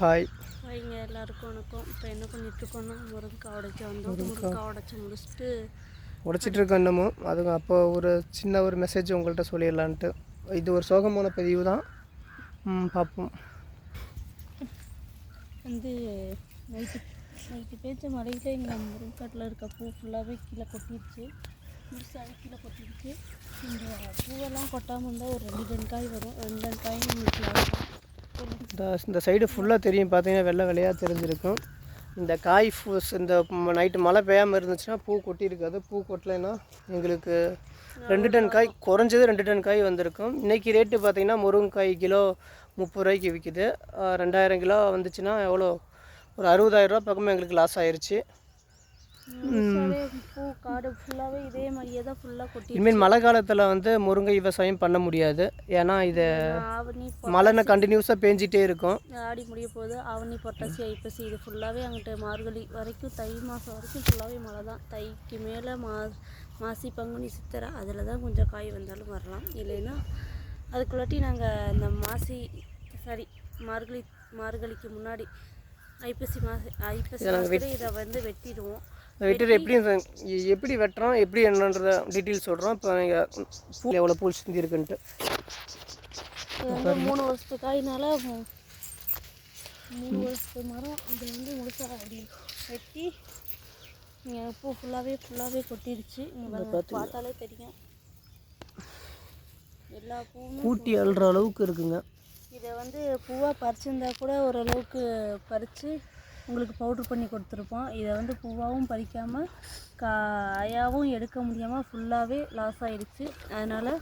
Hi. இங்கே எல்லாருக்கும் வணக்கம். இப்போ என்ன பண்ணிட்டு இருக்கோம்னா முருங்கைக்காய் உடைக்க வந்தோம். முருங்கைக்காய் உடைச்சி முடிச்சுட்டு உடைச்சிட்டு இருக்க இன்னமும். அதுங்க அப்போ ஒரு சின்ன ஒரு மெசேஜ் உங்கள்கிட்ட சொல்லிடலான்ட்டு. இது ஒரு சோகமான பதிவு தான். பார்ப்போம் வந்து நைட்டு நைட்டு பேச்ச மழையில எங்கள் முருங்காட்டில் இருக்க பூ ஃபுல்லாகவே கீழே கொட்டிடுச்சு. முழுசாக கீழே கொட்டிடுச்சு. இந்த பூவெல்லாம் கொட்டாமல் இருந்தால் ஒரு ரெண்டு ரெண்டு காய் வரும். ரெண்டு ரெண்டு காய் நம்மளுக்கு இந்த இந்த சைடு ஃபுல்லாக தெரியும். பார்த்தீங்கன்னா வெள்ளை வெள்ளையாக தெரிஞ்சிருக்கும். இந்த காய் ஃபூஸ் இந்த நைட்டு மழை பெய்யாமல் இருந்துச்சுன்னா பூ கொட்டியிருக்காது. பூ கொட்டலைன்னா எங்களுக்கு ரெண்டு டன் காய் குறைஞ்சது ரெண்டு டன் காய் வந்திருக்கும். இன்றைக்கி ரேட்டு பார்த்தீங்கன்னா முருங்கைக்காய் கிலோ முப்பது ரூபாய்க்கு விற்கிது ரெண்டாயிரம் கிலோ வந்துச்சுன்னா எவ்வளோ? ஒரு அறுபதாயிரம் ரூபா பக்கமாக எங்களுக்கு லாஸ் ஆயிடுச்சு காடு ஃபுல்லாகவே இதே மாதிரியே தான் ஃபுல்லாக கொட்டி இனிமேல் மழை காலத்தில் வந்து முருங்கை விவசாயம் பண்ண முடியாது. ஏன்னா இது ஆவணி மழைன்னா கண்டினியூஸாக பேஞ்சிட்டே இருக்கும். ஆடி முடிய போகுது. ஆவணி புரட்டாசி ஐப்பசி இது ஃபுல்லாகவே அங்கிட்டு மார்கழி வரைக்கும் தை மாதம் வரைக்கும் ஃபுல்லாகவே மழை தான். தைக்கு மேலே மா மாசி பங்குனி சித்திரை அதில் தான் கொஞ்சம் காய் வந்தாலும் வரலாம். இல்லைன்னா அதுக்குள்ளாட்டி நாங்கள் இந்த மாசி சாரி மார்கழி மார்கழிக்கு முன்னாடி ஐப்பசி மாசி ஐப்பசி மாதத்துல இதை வந்து வெட்டிடுவோம். இந்த- எ- எப்படி வெட்டுறோம் எப்படி என்னன்றத டீட்டெயில் சொல்கிறோம் இப்போ நீங்கள் பூ எவ்வளோ பூ சிந்தி இருக்குன்ட்டு மூணு வருஷத்து காயினால மூணு வருஷத்து மரம். இது வந்து முழுசாக அப்படி வெட்டி பூ ஃபுல்லாகவே ஃபுல்லாகவே கொட்டிடுச்சு இங்கே பார்த்தாலே தெரியும். எல்லா பூவும் கூட்டி அழுற அளவுக்கு இருக்குங்க. இதை வந்து பூவாக பறிச்சிருந்தா கூட ஓரளவுக்கு பறித்து உங்களுக்கு பவுட்ரு பண்ணி கொடுத்துருப்போம். இதை வந்து பூவாகவும் பறிக்காமல் காயாகவும் எடுக்க முடியாமல் ஃபுல்லாகவே லாஸ் ஆயிடுச்சு. அதனால்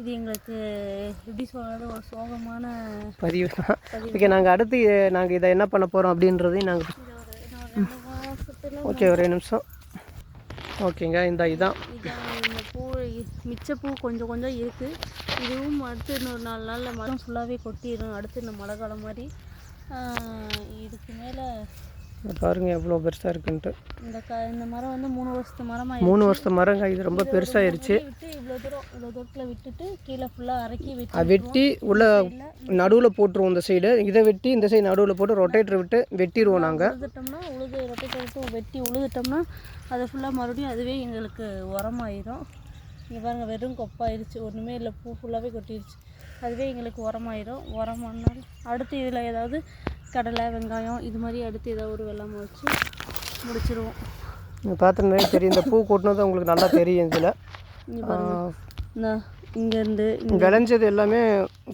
இது எங்களுக்கு எப்படி சொல்கிறது ஒரு சோகமான பதிவு. தான் ஓகே நாங்கள் அடுத்து நாங்கள் இதை என்ன பண்ண போகிறோம் அப்படின்றதையும் நாங்கள் ஓகே ஒரே நிமிஷம். ஓகேங்க இந்த இதான். இந்த பூ மிச்ச பூ கொஞ்சம் கொஞ்சம் இருக்குது இதுவும் அடுத்து இன்னொரு நாலு நாளில் மரம் ஃபுல்லாகவே கொட்டிடும் அடுத்து இந்த மழை காலம் மாதிரி இதுக்கு மேலே பாருங்க எவ்வளோ பெருசாக இருக்குன்ட்டு. இந்த க இந்த மரம் வந்து மூணு வருஷத்து மரமாக மூணு வருஷத்து மரங்க இது ரொம்ப பெருசாயிருச்சு விட்டு இவ்வளோ தூரம் இவ்வளோ தூரத்தில் விட்டுட்டு கீழே ஃபுல்லாக இறக்கி விட்டு வெட்டி உள்ள நடுவில் போட்டுருவோம் இந்த சைடு இதை வெட்டி இந்த சைடு நடுவில் போட்டு ரொட்டேட்டர் விட்டு வெட்டிடுவோம் நாங்கள் உழுதுட்டோம்னா உழுது ரொட்டேட்டர் விட்டு வெட்டி உழுதுட்டோம்னா அதை ஃபுல்லாக மறுபடியும் அதுவே எங்களுக்கு உரமாயிரும். இங்கே பாருங்க வெறும் கொப்பாயிருச்சு. ஒன்றுமே இல்லை. பூ ஃபுல்லாகவே கொட்டிடுச்சு அதுவே எங்களுக்கு உரமாயிரும். உரமானால் அடுத்து இதில் ஏதாவது கடலை வெங்காயம் இது மாதிரி அடுத்து ஏதாவது ஒரு வெள்ளாமை வச்சு முடிச்சிருவோம். நீங்கள் பார்த்துருந்தே தெரியும். இந்த பூ கொட்டினது உங்களுக்கு நல்லா தெரியும் இதில். இங்கேருந்து விளைஞ்சது எல்லாமே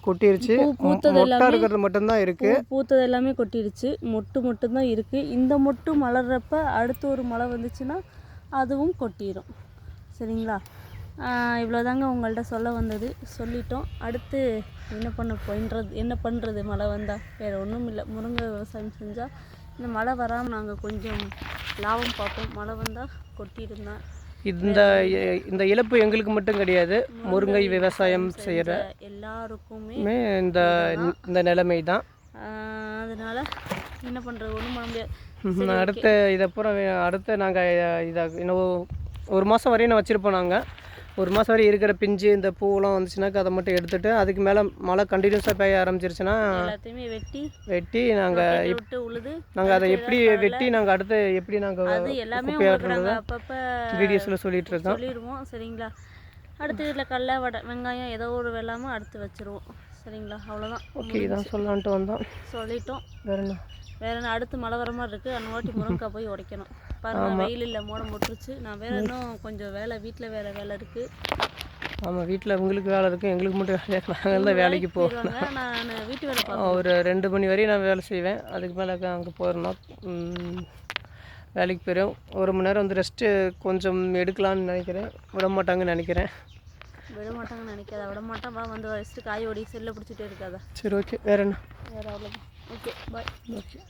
கொட்டிருச்சு. பூத்தது மொட்டா இருக்கிறது மட்டும்தான் இருக்கு. பூ பூத்தது எல்லாமே கொட்டிடுச்சு மொட்டு மட்டும்தான் இருக்குது இந்த மொட்டு மலர்றப்ப அடுத்து ஒரு மழை வந்துச்சுன்னா அதுவும் கொட்டிடும் சரிங்களா? இவ்வளோதாங்க உங்கள்கிட்ட சொல்ல வந்தது. சொல்லிட்டோம். அடுத்து என்ன பண்ண போயின்றது என்ன பண்ணுறது மழை வந்தால் வேறு ஒன்றும் இல்லை. முருங்கை விவசாயம் செஞ்சால் இந்த மழை வராமல் நாங்கள் கொஞ்சம் லாபம் பார்ப்போம் மழை வந்தால் கொட்டிடுந்தான் இந்த இந்த இழப்பு எங்களுக்கு மட்டும் கிடையாது. முருங்கை விவசாயம் செய்கிற எல்லாருக்குமே இந்த இந்த நிலைமை தான். அதனால என்ன பண்ணுறது ஒன்றும் பண்ண முடியாது. அடுத்த இதை பூரா வே- அடுத்து நாங்கள் இதை இன்னும் ஒரு மாதம் வரையும் வச்சுருப்போம் நாங்கள் ஒரு மாதம் வரையும் இருக்கிற பிஞ்சு இந்த பூவெல்லாம் வந்துச்சுனாக்கா அதை மட்டும் எடுத்துட்டு அதுக்கு மேலே மழை கண்டினியூஸாக பெய்ய ஆரம்பிச்சிருச்சுன்னா எல்லாத்தையுமே வெட்டி வெட்டி நாங்கள் விட்டு உழுது நாங்கள் அதை எப்படி வெட்டி நாங்கள் அடுத்து எப்படி அது நாங்கள் எல்லாமே உங்களுக்கு நாங்கள் அப்பப்போ வீடியோஸில் சொல்லிட்டு இருக்கோம் சொல்லிடுவோம் சரிங்களா? அடுத்து இதில் கடல வடை வெங்காயம் ஏதோ ஒரு வெள்ளாமல் அடுத்து வச்சுருவோம் சரிங்களா? அவ்வளோதான் ஓகே இதான் சொல்லலான்ட்டு வந்தோம். சொல்லிட்டோம். வேற என்ன? வேற என்ன அடுத்து மழை வர மாதிரி இருக்குது அந்த வாட்டி முருங்கைக்காய் போய் உடைக்கணும். பாருங்க வெயில் இல்லை மோடம் போட்டுருச்சு. நான் வேற இன்னும் கொஞ்சம் வேலை வீட்டில் வேற வேலை இருக்குது ஆமாம் வீட்டில் உங்களுக்கு வேலை இருக்கும் எங்களுக்கு மட்டும் வேலை நாங்கள் தான் வேலைக்கு போ போயிடுவாங்க நான் வீட்டு வேலை ஒரு ரெண்டு மணி வரையும் நான் வேலை செய்வேன். அதுக்கு மேலே அங்கே போயிடணும் ம், வேலைக்கு போயிடும் ஒரு மணி நேரம் வந்து ரெஸ்ட்டு கொஞ்சம் எடுக்கலாம்னு நினைக்கிறேன். விட மாட்டாங்கன்னு நினைக்கிறேன். விட மாட்டாங்கன்னு நினைக்காத. விட மாட்டான். வா வந்து வச்சுட்டு காய் ஓடி செல்லை பிடிச்சிட்டே இருக்காத. சரி ஓகே வேற என்ன? வேறு அவ்வளோதான் ஓகே பாய் ஓகே